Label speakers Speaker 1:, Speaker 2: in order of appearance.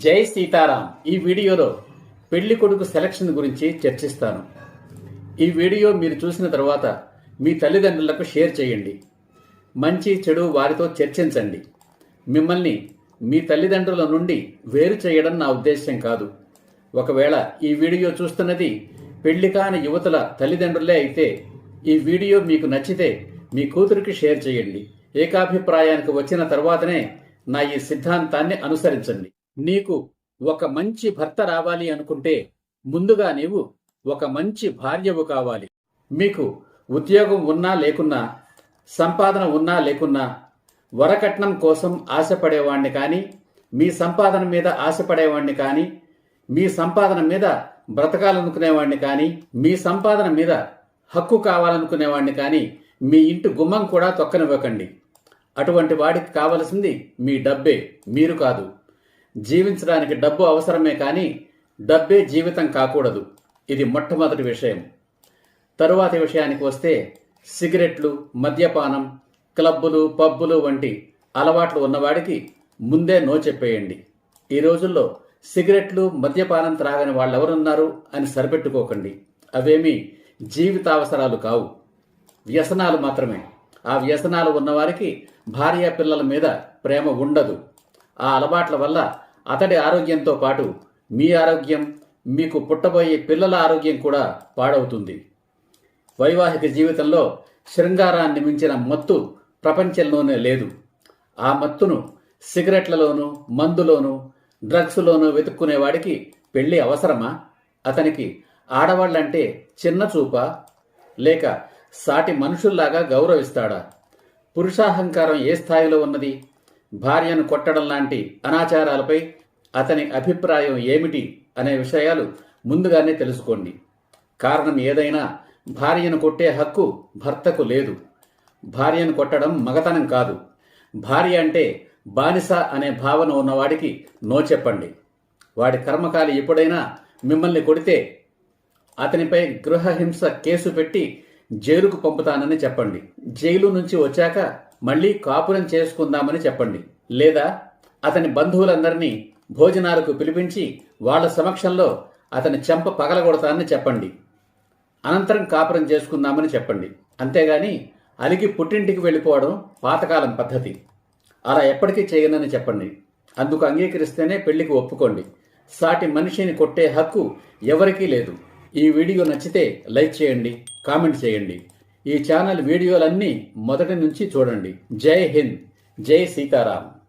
Speaker 1: జై సీతారాం. ఈ వీడియోలో పెళ్ళి కొడుకు సెలక్షన్ గురించి చర్చిస్తాను. ఈ వీడియో మీరు చూసిన తర్వాత మీ తల్లిదండ్రులకు షేర్ చేయండి. మంచి చెడు వారితో చర్చించండి. మిమ్మల్ని మీ తల్లిదండ్రుల నుండి వేరు చేయడం నా ఉద్దేశం కాదు. ఒకవేళ ఈ వీడియో చూస్తున్నది పెళ్ళి కాని యువతల తల్లిదండ్రులే అయితే ఈ వీడియో మీకు నచ్చితే మీ కూతురికి షేర్ చేయండి. ఏకాభిప్రాయానికి వచ్చిన తర్వాతనే నా ఈ సిద్ధాంతాన్ని అనుసరించండి. నీకు ఒక మంచి భర్త రావాలి అనుకుంటే ముందుగా నీవు ఒక మంచి భార్యవు కావాలి. మీకు ఉద్యోగం ఉన్నా లేకున్నా సంపాదన ఉన్నా లేకున్నా వరకట్నం కోసం ఆశపడేవాణ్ణి కానీ మీ సంపాదన మీద ఆశపడేవాణ్ణి కానీ మీ సంపాదన మీద బ్రతకాలనుకునేవాణ్ణి కానీ మీ సంపాదన మీద హక్కు కావాలనుకునేవాణ్ణి కానీ మీ ఇంటి గుమ్మం కూడా తొక్కనివ్వకండి. అటువంటి వాడికి కావలసింది మీ డబ్బే మీరు కాదు. జీవించడానికి డబ్బు అవసరమే కానీ డబ్బే జీవితం కాకూడదు. ఇది మొట్టమొదటి విషయం. తరువాతి విషయానికి వస్తే సిగరెట్లు మద్యపానం క్లబ్బులు పబ్బులు వంటి అలవాట్లు ఉన్నవాడికి ముందే నో చెప్పేయండి. ఈ రోజుల్లో సిగరెట్లు మద్యపానం త్రాగని వాళ్ళెవరున్నారు అని సరిపెట్టుకోకండి. అవేమీ జీవితావసరాలు కావు. వ్యసనాలు మాత్రమే. ఆ వ్యసనాలు ఉన్నవారికి భార్య పిల్లల మీద ప్రేమ ఉండదు. ఆ అలవాట్ల వల్ల అతడి ఆరోగ్యంతో పాటు మీ ఆరోగ్యం మీకు పుట్టబోయే పిల్లల ఆరోగ్యం కూడా పాడవుతుంది. వైవాహిక జీవితంలో శృంగారాన్ని మించిన మత్తు ప్రపంచంలోనే లేదు. ఆ మత్తును సిగరెట్లలోనూ మందులోనూ డ్రగ్స్లోనూ వెతుక్కునేవాడికి పెళ్ళి అవసరమా? అతనికి ఆడవాళ్ళంటే చిన్న చూప? లేక సాటి మనుషుల్లాగా గౌరవిస్తాడా? పురుషాహంకారం ఏ స్థాయిలో ఉన్నది? భార్యను కొట్టడం లాంటి అనాచారాలపై అతని అభిప్రాయం ఏమిటి అనే విషయాలు ముందుగానే తెలుసుకోండి. కారణం ఏదైనా భార్యను కొట్టే హక్కు భర్తకు లేదు. భార్యను కొట్టడం మగతనం కాదు. భార్య అంటే బానిస అనే భావన ఉన్నవాడికి నో చెప్పండి. వాడి కర్మకాలి ఎప్పుడైనా మిమ్మల్ని కొడితే అతనిపై గృహహింస కేసు పెట్టి జైలుకు పంపుతానని చెప్పండి. జైలు నుంచి వచ్చాక మళ్ళీ కాపురం చేసుకుందామని చెప్పండి. లేదా అతని బంధువులందరినీ భోజనాలకు పిలిపించి వాళ్ళ సమక్షంలో అతని చెంప పగలగొడతానని చెప్పండి. అనంతరం కాపురం చేసుకుందామని చెప్పండి. అంతేగాని అలిగి పుట్టింటికి వెళ్ళిపోవడం పాతకాలం పద్ధతి. అలా ఎప్పటికీ చేయనని చెప్పండి. అందుకు అంగీకరిస్తేనే పెళ్ళికి ఒప్పుకోండి. సాటి మనిషిని కొట్టే హక్కు ఎవరికీ లేదు. ఈ వీడియో నచ్చితే లైక్ చేయండి కామెంట్ చేయండి. ఈ ఛానల్ వీడియోలన్నీ మొదటి నుంచి చూడండి. జై హింద్. జై సీతారాం.